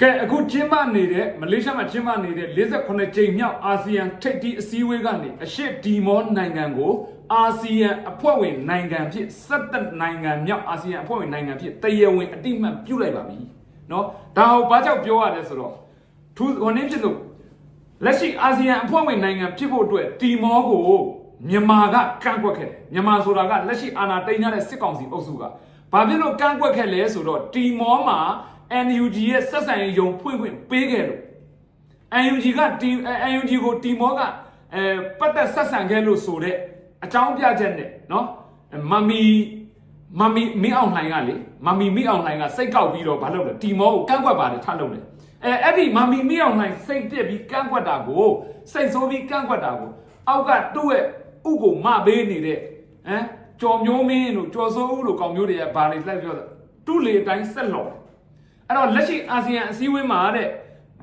ကဲအခုကျင်းပနေတဲ့မလေးရှားမှာကျင်းပနေတဲ့58ကြိမ်မြောက်အာဆီယံထိပ်သီးအစည်းအဝေးကနေအရှေ့ဒီမောနိုင်ငံကိုအာဆီယံအဖွဲ့ဝင်နိုင်ငံဖြစ်17နိုင်ငံမြောက်အာဆီယံအဖွဲ့ဝင်နိုင်ငံဖြစ်တရားဝင်အတိအမှတ်ပြုလိုက်ပါပြီเนาะဒါဟောဘာကြောင့်ပြောရလဲဆိုတော့သူဟိုနေ့ဖြစ်လို့လက်ရှိအာဆီယံအဖွဲ့ဝင်နိုင်ငံဖြစ်ဖို့အတွက်တီမောကိုမြန်မာကကန့်ကွက်ခဲ့တယ်မြန်မာဆိုတာကလက်ရှိအာဏာသိမ်းထားတဲ့စစ်ကောင်စီအုပ်စုကဘာဖြစ်လို့ကန့်ကွက်ခဲ့လဲဆိုတော့တီမောမှာ NUG ရဲ့ဆက်ဆံရေးယုံဖွင့်ဖွင့်ပေးခဲ့လို့ NUG ကတီအဲ NUG ကိုတီမောကအဲပတ်သက်ဆက်ဆံခဲ့လို့ဆိုတဲ့အကြောင်းပြချက်နဲ့နော်မမီမမီမင်းအောင်လှိုင်ကလေမမီမင်းအောင်လှိုင်ကစိတ်ကောက်ပြီးတော့ဘာလုပ်လဲတီမောကိုကန့်ကွက်ပါတယ်ထားလုပ်တယ်အဲအဲ့ဒီမမီမင်းအောင်လှိုင်စိတ်ပြက်ပြီးကန့်ကွက်တာကိုစိတ်ဆိုးပြီးကန့်ကွက်တာကိုအောက်ကသူ့ရဲ့ဥကိုမပေးနေတဲ့ဟမ်ကြော်မျိုးမင်းတို့ကြော်စိုးဦးလို့ကောင်မျိုးတွေကဘာတွေလိုက်ပြောတာသူ့လေအတိုင်းဆက်လော်တယ် အဲ့တော့လက်ရှိအာဆီယံအစည်းအဝေးမှာတဲ့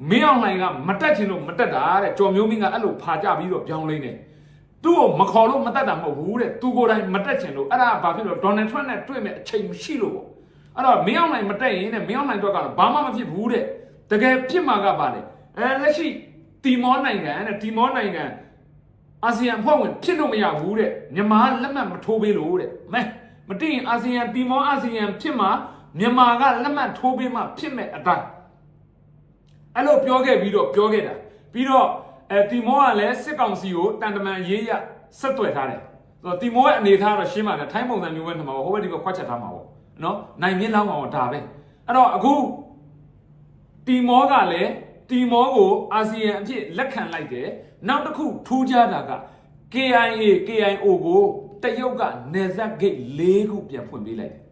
မင်းအောင်လှိုင်ကမတက်ချင်လို့မတက်တာတဲ့ကြော်မျိုးမင်းကအဲ့လိုဖာကြပြီးတော့ပြောင်းလဲနေသူ့ကိုမခေါ်လို့မတက်တာမဟုတ်ဘူးတဲ့သူကိုယ်တိုင်မတက်ချင်လို့အဲ့ဒါဘာဖြစ်လို့ဒေါ်နယ်ထရန့်နဲ့တွေ့မဲ့အချိန်မရှိလို့ပေါ့အဲ့တော့မင်းအောင်လှိုင်မတက်ရင်တဲ့မင်းအောင်လှိုင်တော့ကတော့ဘာမှမဖြစ်ဘူးတဲ့တကယ်ဖြစ်မှာကပါလေအဲလက်ရှိတီမောနိုင်ငံတဲ့တီမောနိုင်ငံအာဆီယံအဖွဲ့ဝင်ဖြစ်လို့မရဘူးတဲ့မြန်မာလက်မှတ်မထိုးပေးလို့တဲ့မဲမတင်ရင်အာဆီယံတီမောအာဆီယံဖြစ်မှာ မြန်မာကလက်မှတ်ထိုးပေးမှဖြစ်မဲ့အတိုင်းအဲ့လိုပြောခဲ့ပြီးတော့ပြောခဲ့တာပြီးတော့အဲတီမောကလည်းစစ်ကောင်စီကိုတန်တမန်ရေးရဆက်သွယ်ထားတယ်ဆိုတော့တီမောရဲ့အနေထားကတော့ရှင်းပါတယ်ထိုင်းပုံစံမျိုးပဲထင်မှာပေါ့ဟိုဘက်ဒီဘက်ခွက်ချက်ထားမှာပေါ့နော်နိုင်မြင့်လောက်မှာပေါ့ဒါပဲအဲ့တော့အခုတီမောကလည်းတီမောကိုအာဆီယံအဖြစ်လက်ခံလိုက်တယ်နောက်တစ်ခုထူးခြားတာက KIA KIO ကိုတရုတ်ကနေဇက်ဂိတ်၄ခုပြန်ဖွင့်ပေးလိုက်တယ်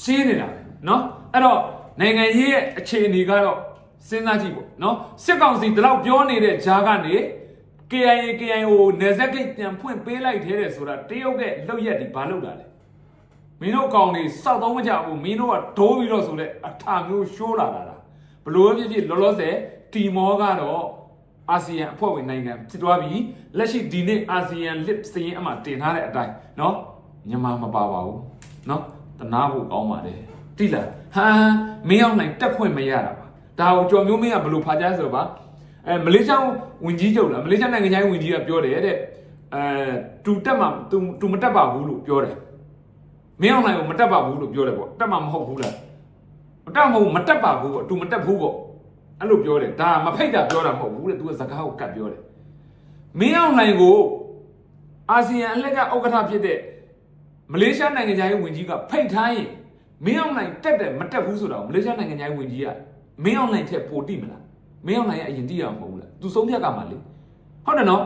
ရှင်းနေတာပဲเนาะအဲ့တော့နိုင်ငံရေးရဲ့အခြေအနေကတော့စဉ်းစားကြည့်ပေါ့เนาะစစ်ကောင်စီဒီလောက်ပြောနေတဲ့ဂျာကနေ KIA KIO နေဇက်ဂိတ်ပြန်ဖွင့်ပေးလိုက်သေးတယ်ဆိုတာတရုတ်ရဲ့လောက်ရက်ဒီဘာလောက်တာလဲ မင်းတို့ကောင်တွေစောက်တော့မကြဘူးမင်းတို့ကဒိုးပြီးတော့ဆိုတဲ့အထာမျိုးရှိုးလာတာလားဘလို့ဖြစ်ဖြစ်လောလောဆယ်တီမောကတော့အာဆီယံအဖွဲ့ဝင်နိုင်ငံဖြစ်သွားပြီလက်ရှိဒီနေ့အာဆီယံ lip စရင်အမှတင်ထားတဲ့အတိုင်းเนาะမြန်မာမပါပါဘူးเนาะ တနာဖို့ကောင်းပါတယ်တိလားဟာမင်းအောင်နိုင်တက်ခွင့်မရတာပါဒါကိုကြော်မျိုးမင်းကဘလို့ဖာကြားဆိုတော့ပါအဲမလေးရှားဝင်ကြီးချုပ်လားမလေးရှားနိုင်ငံခြားရေးဝင်ကြီးကပြောတယ်တဲ့အဲတူတက်မှာတူတူမတက်ပါဘူးလို့ပြောတယ်မင်းအောင်လှိုင်ကိုမတက်ပါဘူးလို့ပြောတယ်ပေါ့တက်မှာမဟုတ်ဘူးလားမတက်မဟုတ်ဘူးမတက်ပါဘူးပေါ့ तू မတက်ဘူးပေါ့အဲ့လိုပြောတယ်ဒါမဖိတ်တာပြောတာမဟုတ်ဘူးတဲ့ तू ကစကားကိုကတ်ပြောတယ်မင်းအောင်လှိုင်ကိုအာဆီယံအလှက်ကဥက္ကဋ္ဌဖြစ်တဲ့ မလေးရှားနိုင်ငံသားရေးဝန်ကြီးကဖိတ်ထားရင်မင်းအောင်လှိုင်တက်တယ်မတက်ဘူးဆိုတော့မလေးရှားနိုင်ငံသားရေးဝန်ကြီးကမင်းအောင်လှိုင်ထက်ပိုတိမလားမင်းအောင်လှိုင်ရဲ့အရင်တိရမှာမဟုတ်ဘူးလား तू ဆုံးဖြတ်ကမှလေဟုတ်တယ်နော်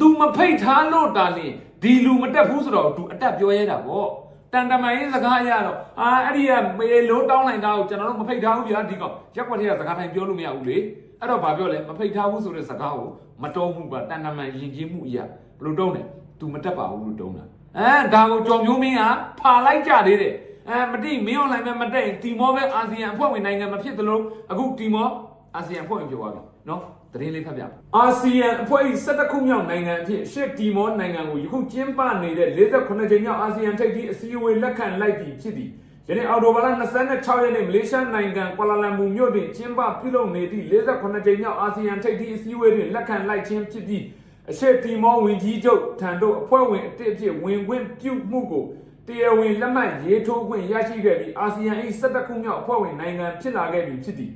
तू မဖိတ်ထားလို့တာလင်ဒီလူမတက်ဘူးဆိုတော့ तू အတက်ပြောရဲတာပေါ့ တန်တမန်ရေးစကားအရတော့အာအဲ့ဒီကမေလို့တောင်းလိုက်တာကိုကျွန်တော်တို့မဖိတ်ထားဘူးဗျာဒီကောင်ရက်ွက်ထဲကစကားထိုင်ပြောလို့မရဘူးလေအဲ့တော့ဗာပြောလဲမဖိတ်ထားဘူးဆိုတဲ့စကားကိုမတုံးဘူးပါတန်တမန်ယဉ်ကျေးမှုအရာဘယ်လိုတုံးလဲ तू မတက်ပါဘူးလို့တုံးတာ အဲဒါကိုကြော်မျိုးမင်းကဖာလိုက်ကြသေးတယ်အဲမတိမင်းအွန်လိုင်းပဲမတက်ရင်တီမောပဲအာဆီယံအဖွဲ့ဝင်နိုင်ငံမဖြစ်သလိုအခုတီမောအာဆီယံအဖွဲ့ဝင်ပြောသွားပြီနော်သတင်းလေးဖတ်ပြအာဆီယံအဖွဲ့အစည်း17ခုမြောက်နိုင်ငံအဖြစ်ရှစ်တီမောနိုင်ငံကိုယခုကျင်းပနေတဲ့48ကြိမ်မြောက်အာဆီယံထိပ်သီးအစည်းအဝေးလက်ခံလိုက်ပြီဖြစ်သည်ယနေ့အော်တိုဘာလ26ရက်နေ့မလေးရှားနိုင်ငံကွာလာလမ်ပူမြို့တွင်ကျင်းပပြုလုပ်နေသည့်48ကြိမ်မြောက်အာဆီယံထိပ်သီးအစည်းအဝေးတွင်လက်ခံလိုက်ခြင်းဖြစ်ပြီး အရှေ့တီမောဝင်ကြီးချုပ်ထံသို့အဖွဲ့ဝင်အတစ်အဖြစ်ဝင်ခွင့်ပြုမှုကိုတရားဝင်လက်မှတ်ရေးထိုးခွင့်ရရှိခဲ့ပြီးအာဆီယံ၏17ခုမြောက်အဖွဲ့ဝင်နိုင်ငံဖြစ်လာခဲ့ပြီဖြစ်သည်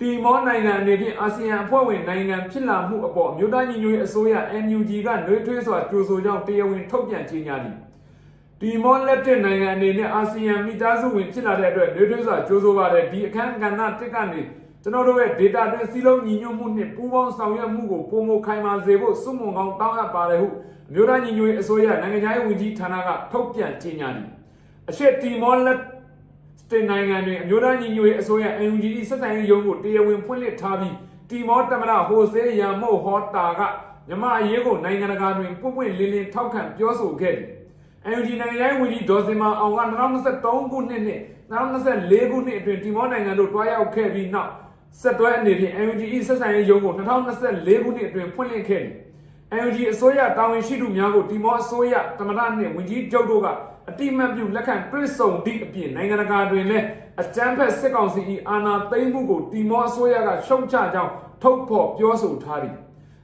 တီမောနိုင်ငံအနေဖြင့်အာဆီယံအဖွဲ့ဝင်နိုင်ငံဖြစ်လာမှုအပေါ်အမျိုးသားညီညွတ်ရေးအစိုးရ NUG ကနှွေးထွေးစွာကြိုဆိုကြောင်းတရားဝင်ထုတ်ပြန်ကြေညာသည်တီမောလက်တက်နိုင်ငံအနေနဲ့အာဆီယံမိသားစုဝင်ဖြစ်လာတဲ့အတွက်နှွေးထွေးစွာကြိုဆိုပါတယ်ဒီအခမ်းကဏ္ဍတစ်ကနေ ကျွန်တော်တို့ရဲ့ data တွင်စီးလုံးညီညွတ်မှုနှင့်ပူးပေါင်းဆောင်ရွက်မှုကိုပုံမခိုင်မာစေဖို့စွန့်မွန်ကောင်းတောင်းအပ်ပါတယ်ဟုအမျိုးသားညီညွတ်ရေးအစိုးရနိုင်ငံခြားရေးဝန်ကြီးဌာနကထုတ်ပြန်ကြေညာသည်အရှေ့တီမောလက်စတင်နိုင်ငံတွင်အမျိုးသားညီညွတ်ရေးအစိုးရ NUG ၏ဆက်ဆံရေးရုံးကိုတရားဝင်ဖွင့်လှစ်ထားပြီးတီမောတမရဟိုဆေးရန်မို့ဟောတာကမြမအရေးကိုနိုင်ငံတကာတွင်ပွင့်ပွင့်လင်းလင်းထောက်ခံပြောဆိုခဲ့သည် NUG နိုင်ငံရေးဝန်ကြီးဒေါ်စင်မာအောင်က2023ခုနှစ်နှင့်2024ခုနှစ်အတွင်းတီမောနိုင်ငံသို့တွားရောက်ခဲ့ပြီးနောက် ဆက်တွဲအနေဖြင့် NUG ၏ဆက်ဆံရေးရုံးကို2024ခုနှစ်အတွင်းဖွင့်လှစ်ခဲ့သည် NUG အစိုးရတာဝန်ရှိသူများကိုတီမောအစိုးရတမရနှင့်ဝန်ကြီးချုပ်တို့ကအတိမတ်ပြုလက်ခံတွစ်ဆုံသည့်အပြင်နိုင်ငံတကာတွင်လည်းအကြမ်းဖက်စစ်ကောင်စီ၏အာဏာသိမ်းမှုကိုတီမောအစိုးရကရှုံချကြောင်းထုတ်ဖော်ပြောဆိုထားသည်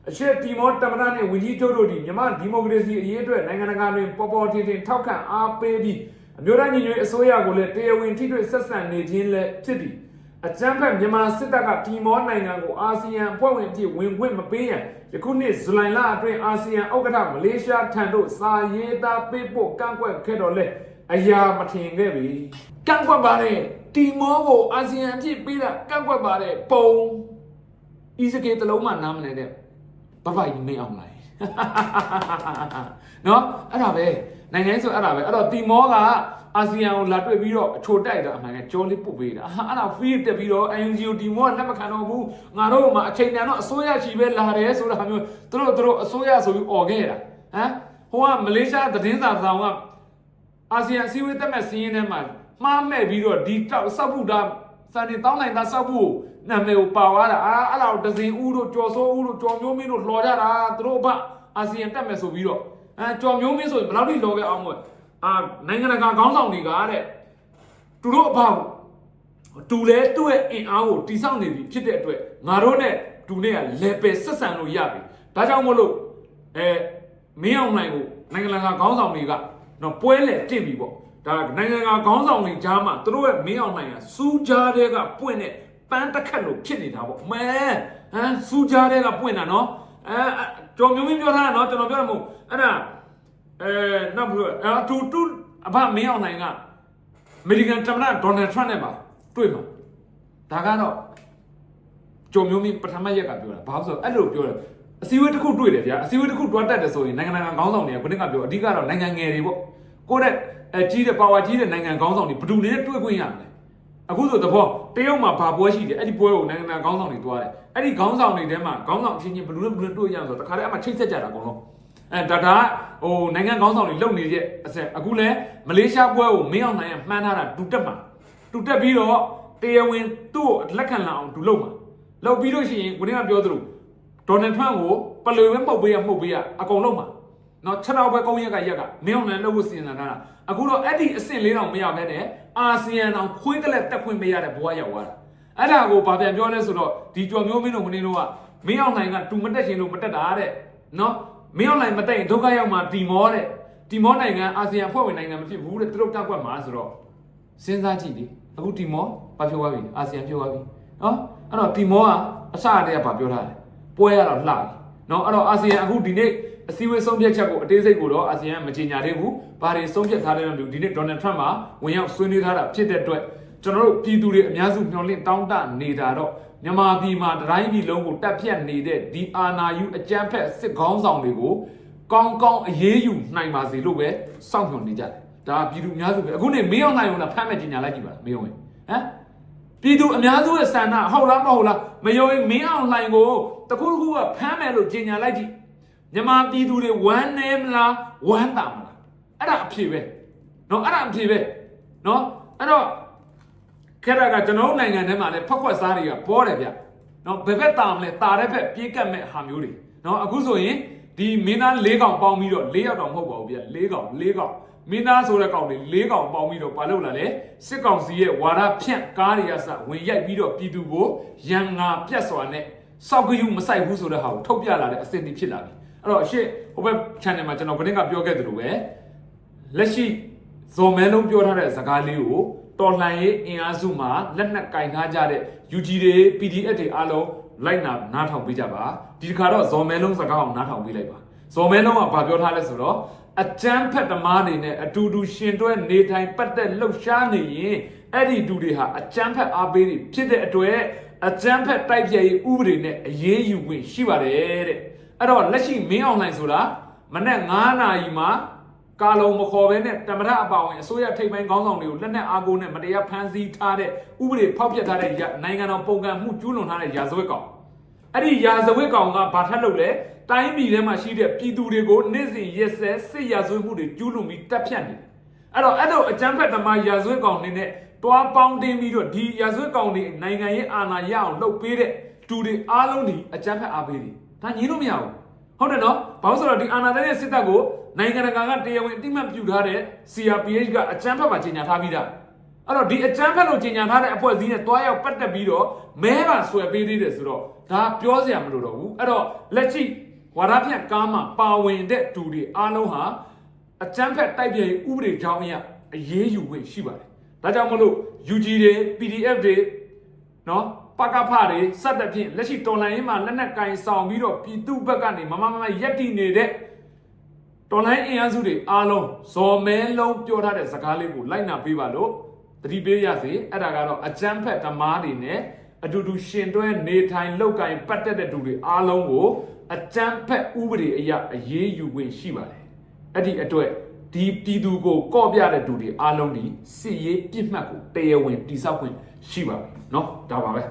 အရှေ့တီမောတမန်နှင့်ဝင်းကြီးချုပ်တို့သည်မြန်မာဒီမိုကရေစီအရေးအတွက်နိုင်ငံတကာတွင်ပေါ်ပေါ်ထင်ထင်ထောက်ခံအားပေးပြီးအမျိုးသားညီညွတ်ရေးအစိုးရကိုလည်းတရားဝင်ထိတွေ့ဆက်ဆံနေခြင်းလည်းဖြစ်သည် အကြမ်းဖက်မြန်မာစစ်တပ်ကတီမောနိုင်ငံကိုအာဆီယံအဖွဲ့ဝင်အဖြစ်ဝင်ခွင့်မပေးရန်ယခုနှစ်ဇူလိုင်လအတွင်းအာဆီယံဥက္ကဋ္ဌမလေးရှားထံသို့စာရေးသားပေးပို့ကန့်ကွက်ခဲ့တော့လေအရာမထင်ခဲ့ပြီကန့်ကွက်ပါတယ်တီမောကိုအာဆီယံအဖြစ်ပေးတာကန့်ကွက်ပါတယ်ပုံဤစကေတလုံးမှနားမလည်တဲ့ဘဘကြီးနေအောင်လိုက်နော်အဲ့ဒါပဲနိုင်ငံရေးဆိုအဲ့ဒါပဲအဲ့တော့တီမောက အာဆီယံကိုလာတွေ့ပြီးတော့အချိုတိုက်တာအမှန်ကကြောလေးပုတ်ပေးတာအာအဲ့ဒါ free တက်ပြီးတော့ UNGO တီမောကလက်မခံတော့ဘူးငါတို့မှအချိန်တန်တော့အစိုးရချီပဲလာတယ်ဆိုတာမျိုးသူတို့သူတို့အစိုးရဆိုပြီးអော်ခဲ့တာဟမ်ဟိုကမလေးရှားသတင်းစာဆောင်ကအာဆီယံအစည်းအဝေးတက်မဲ့စီးရင်ထဲမှာမှားမဲ့ပြီးတော့ဒီတောက်စောက်ဖို့ဒါစံနေတောင်းနိုင်တာစောက်ဖို့နာမည်ကိုပါသွားတာအာအဲ့လောက်ဒဇင်ဦးတို့ကျော်စိုးဦးတို့ကျော်မျိုးမင်းတို့လှော်ကြတာသူတို့ဘအာဆီယံတက်မဲ့ဆိုပြီးတော့အဲကျော်မျိုးမင်းဆိုရင်ဘယ်လောက်ထိလှော်ခဲ့အောင်မလဲ အာနိုင်ငံတကာခေါင်းဆောင်တွေကတဲ့သူတို့အဖေတူလဲသူ့ရဲ့အင်အားကိုတိစောက်နေပြီဖြစ်တဲ့အတွက်ငါတို့နဲ့တူနဲ့က level ဆက်ဆံလို့ရပြီဒါကြောင့်မို့လို့အဲမင်းအောင်နိုင်ကိုနိုင်ငံတကာခေါင်းဆောင်တွေကတော့ပွဲလေတင့်ပြီပေါ့ဒါနိုင်ငံကခေါင်းဆောင်တွေကြားမှာသူတို့ရဲ့မင်းအောင်နိုင်ကစူးကြားတဲ့ကပွင့်တဲ့ပန်းတစ်ခက်လို့ဖြစ်နေတာပေါ့မဲဟမ်စူးကြားတဲ့ကပွင့်တာနော်အဲကျော်မျိုးမင်းပြောထားတာနော်ကျွန်တော်ပြောတာမဟုတ်အဲ့ဒါ အဲနောက်ပြီးတော့အတူတူအဘမင်းအောင်နိုင်ကအမေရိကန်သမ္မတဒေါ်နယ်ထရန့်နဲ့ပါတွေ့မှာဒါကတော့ကျော်မျိုးမင်းပထမရက်ကပြောတာဘာလို့ဆိုအဲ့လိုပြောတယ်အစည်းအဝေးတစ်ခုတွေ့တယ်ဗျာအစည်းအဝေးတစ်ခုတွားတက်တယ်ဆိုရင်နိုင်ငံတကာခေါင်းဆောင်တွေကခုနကပြောအဓိကတော့နိုင်ငံငယ်တွေပေါ့ကိုယ့်တဲ့အဲကြီးတဲ့ပါဝါကြီးတဲ့နိုင်ငံခေါင်းဆောင်တွေဘယ်သူနဲ့တွေ့ခွင့်ရမလဲအခုဆိုတဘောတရုတ်မှာဘာပွဲရှိတယ်အဲ့ဒီပွဲကိုနိုင်ငံတကာခေါင်းဆောင်တွေတွားတယ်အဲ့ဒီခေါင်းဆောင်တွေထဲမှာခေါင်းဆောင်အချင်းချင်းဘယ်သူနဲ့ဘယ်သူနဲ့တွေ့ရအောင်ဆိုတော့တခါတည်းအမှချိတ်ဆက်ကြတာအကုန်လုံး အဲဒါဒါဟိုနိုင်ငံခေါင်းဆောင်တွေလုံနေတဲ့အဆက်အခုလဲမလေးရှားပွဲကိုမင်းအောင်နိုင်ရမှန်းထားတာဒူတက်မှာဒူတက်ပြီးတော့တရားဝင်သူ့ကိုလက်ခံလာအောင်ဒူလုံမှာလုံပြီးလို့ရှိရင်ကိုနေကပြောသလိုဒေါ်နယ်ထရန့်ကိုပလွေပဲမှုတ်ပေးရမှုတ်ပေးရအကုန်လုံးမှာနော်6တော့ပဲကုန်းရက်ကရက်ကမင်းအောင်လည်းလုပ်ဖို့စီစဉ်တာတာအခုတော့အဲ့ဒီအဆင့်လေးတောင်မရဘဲနဲ့အာဆီယံတောင်ခွေးကလက်တက်ခွင့်မရတဲ့ဘဝရောက်သွားတာအဲ့ဒါကိုဘာပြန်ပြောလဲဆိုတော့ဒီကြော်မျိုးမင်းတို့မင်းတို့ကမင်းအောင်နိုင်ကတူမတက်ရှင်လို့မတက်တာတဲ့နော် မင်း online မတက်ရင်ဒုက္ခရောက်မှာတီမောတဲ့တီမောနိုင်ငံအာဆီယံဖွဲ့ဝင်နိုင်ငံမဖြစ်ဘူးတဲ့သူတို့ကန့်ကွက်မှာဆိုတော့စဉ်းစားကြည့်လေအခုတီမောဘာဖြစ်သွားပြီအာဆီယံဖြစ်သွားပြီနော်အဲ့တော့တီမောကအစတည်းကဘာပြောထားလဲပွဲရတော့လှပြီနော်အဲ့တော့အာဆီယံအခုဒီနေ့အစည်းအဝေးဆုံးဖြတ်ချက်ကိုအသေးစိတ်ကိုတော့အာဆီယံမကြေညာသေးဘူးဘာတွေဆုံးဖြတ်ထားလဲတော့ဒီနေ့ဒေါ်နယ်ထရန့်မှာဝင်ရောက်ဆွေးနွေးထားတာဖြစ်တဲ့အတွက်ကျွန်တော်တို့ပြည်သူတွေအများစုမျှော်လင့်တောင်းတနေတာတော့ မြန်မာပြည်မှာတိုင်းပြည်လုံးကိုတက်ဖြတ်နေတဲ့ဒီအာဏာယူအကြမ်းဖက်စစ်ခေါင်းဆောင်တွေကိုကောင်းကောင်းအရေးယူနိုင်ပါစေလို့ပဲစောင့်မျှော်နေကြတယ်။ဒါပြည်သူအများစုပဲအခုနေမင်းအောင်နိုင်အောင်လားဖမ်းမဲ့ကြေညာလိုက်ကြည့်ပါလားမင်းအောင်ဝင်ဟမ် ပြည်သူအများစုရဲ့ဆန္ဒဟုတ်လားမဟုတ်လားမယုံရင်မင်းအောင်လှိုင်ကိုတခုခုကဖမ်းမယ်လို့ကြေညာလိုက်ကြည့်မြန်မာပြည်သူတွေဝမ်းနေမလားဝမ်းသာမလားအဲ့ဒါအဖြေပဲเนาะအဲ့ဒါအဖြေပဲเนาะအဲ့တော့ ခဲ့တာကကျွန်တော်နိုင်ငံထဲမှာလည်းဖောက်ခွက်စားတွေကပေါ်တယ်ဗျနော်ဘယ်ဘက်တာမလဲတာတဲ့ဘက်ပြေးကတ်မဲ့ဟာမျိုးတွေနော်အခုဆိုရင်ဒီမင်းသား၄កောင်ပေါင်းပြီးတော့၄ရောက်တော့မဟုတ်ပါဘူးဗျ၄កောင်၄កောင်မင်းသားဆိုတဲ့កောင်တွေ၄កောင်ပေါင်းပြီးတော့ဘာလုပ်လာလဲစစ်ကောင်စီရဲ့ဝါဒဖြန့်ကားတွေကစဝင်ရိုက်ပြီးတော့ပြည်သူကိုရန်ငါပြတ်စွာနဲ့စောက်ကယူမဆိုင်ဘူးဆိုတဲ့ဟာကိုထုတ်ပြလာတဲ့အစင်တီဖြစ်လာပြီအဲ့တော့အရှိဟိုဘက် channel မှာကျွန်တော်ခဏကပြောခဲ့သလိုပဲလက်ရှိဇော်မဲလုံးပြောထားတဲ့ဇာကားလေးကို တော်လှန်ရေးအင်အားစုမှာလက်နက်ကင်ထားကြတဲ့ UG တွေ PDF တွေအားလုံးလိုက်နာနားထောင်ပေးကြပါဒီတစ်ခါတော့ဇော်မဲလုံးစကားအောင်နားထောင်ပေးလိုက်ပါဇော်မဲလုံးကဘာပြောထားလဲဆိုတော့အကြမ်းဖက်သမားတွေနဲ့အတူတူရှင်တွဲနေထိုင်ပတ်သက်လှုပ်ရှားနေရင်အဲ့ဒီတူတွေဟာအကြမ်းဖက်အားပေးတွေဖြစ်တဲ့အတွက်အကြမ်းဖက်တိုက်ပြရေးဥပဒေနဲ့အရေးယူခွင့်ရှိပါတယ်တဲ့အဲ့တော့လက်ရှိမင်းအောင်လှိုင်ဆိုတာမနေ့9နာရီမှာ ကာလုံမခေါ်ဘဲနဲ့တမထအပါဝင်အစိုးရထိပ်ပိုင်းခေါင်းဆောင်တွေကိုလက်နက်အားကိုးနဲ့မတရားဖမ်းဆီးထားတဲ့ဥပဒေဖောက်ဖျက်ထားတဲ့ရနိုင်ငံတော်ပုံကံမှုကျူးလွန်ထားတဲ့ရာဇဝတ်ကောင်အဲ့ဒီရာဇဝတ်ကောင်ကဘာထက်လို့လဲတိုင်းပြည်ထဲမှာရှိတဲ့ပြည်သူတွေကိုနေ့စဉ်ရက်စက်စစ်ရာဇဝတ်မှုတွေကျူးလွန်ပြီးတပ်ဖြတ်နေတယ်အဲ့တော့အဲ့တော့အကြမ်းဖက်သမားရာဇဝတ်ကောင်တွေနဲ့တွားပေါင်းတင်းပြီးတော့ဒီရာဇဝတ်ကောင်တွေနိုင်ငံရေးအာဏာရအောင်လုပ်ပေးတဲ့တူတွေအားလုံးဒီအကြမ်းဖက်အားပေးတယ်ဒါညီလို့မရဘူးဟုတ်တယ်နော်ဘာလို့ဆိုတော့ဒီအာဏာသိမ်းတဲ့စစ်တပ်ကို နိုင်ငံတကာကတရားဝင်အတိမတ်ပြုထားတဲ့ CRPH ကအကြမ်းဖက်မှာကြီးညာထားပြီးသားအဲ့တော့ဒီအကြမ်းဖက်လို့ကြီးညာထားတဲ့အဖွဲ့အစည်းနဲ့တွားရောက်ပတ်သက်ပြီးတော့မဲပါဆွဲပေးသေးတယ်ဆိုတော့ဒါပြောစရာမလိုတော့ဘူးအဲ့တော့လက်ရှိဝါဒဖြန့်ကားမှာပါဝင်တဲ့သူတွေအားလုံးဟာအကြမ်းဖက်တိုက်ပြရေးဥပဒေကြောင်းအရအရေးယူခွင့်ရှိပါတယ်ဒါကြောင့်မလို့ UG တွေ PDF တွေနော်ပကဖတွေစက်တဲ့ဖြင့်လက်ရှိတော်လိုင်းရေးမှာလက်နက်ကင်ဆောင်ပြီးတော့ပြည်သူဘက်ကနေမမမမရက်တည်နေတဲ့ တော်လိုင်းအင်အားစုတွေအားလုံးဇော်မဲလုံးပြောထားတဲ့စကားလေးကိုလိုက်နာပေးပါလို့တတိပေးရစေအဲ့ဒါကတော့အကြမ်းဖက်ဓမားတွေနဲ့အတူတူရှင်တွဲနေထိုင်လောက်ကင်ပတ်သက်တဲ့သူတွေအားလုံးကိုအကြမ်းဖက်ဥပဒေအရအရေးယူခွင့်ရှိပါတယ်အဲ့ဒီအတွက်ဒီပြည်သူကိုကော့ပြတဲ့သူတွေအားလုံးဒီစစ်ရေးပြစ်မှတ်ကိုတရားဝင်တိစောက်ခွင့်ရှိပါပြီเนาะဒါပါပဲ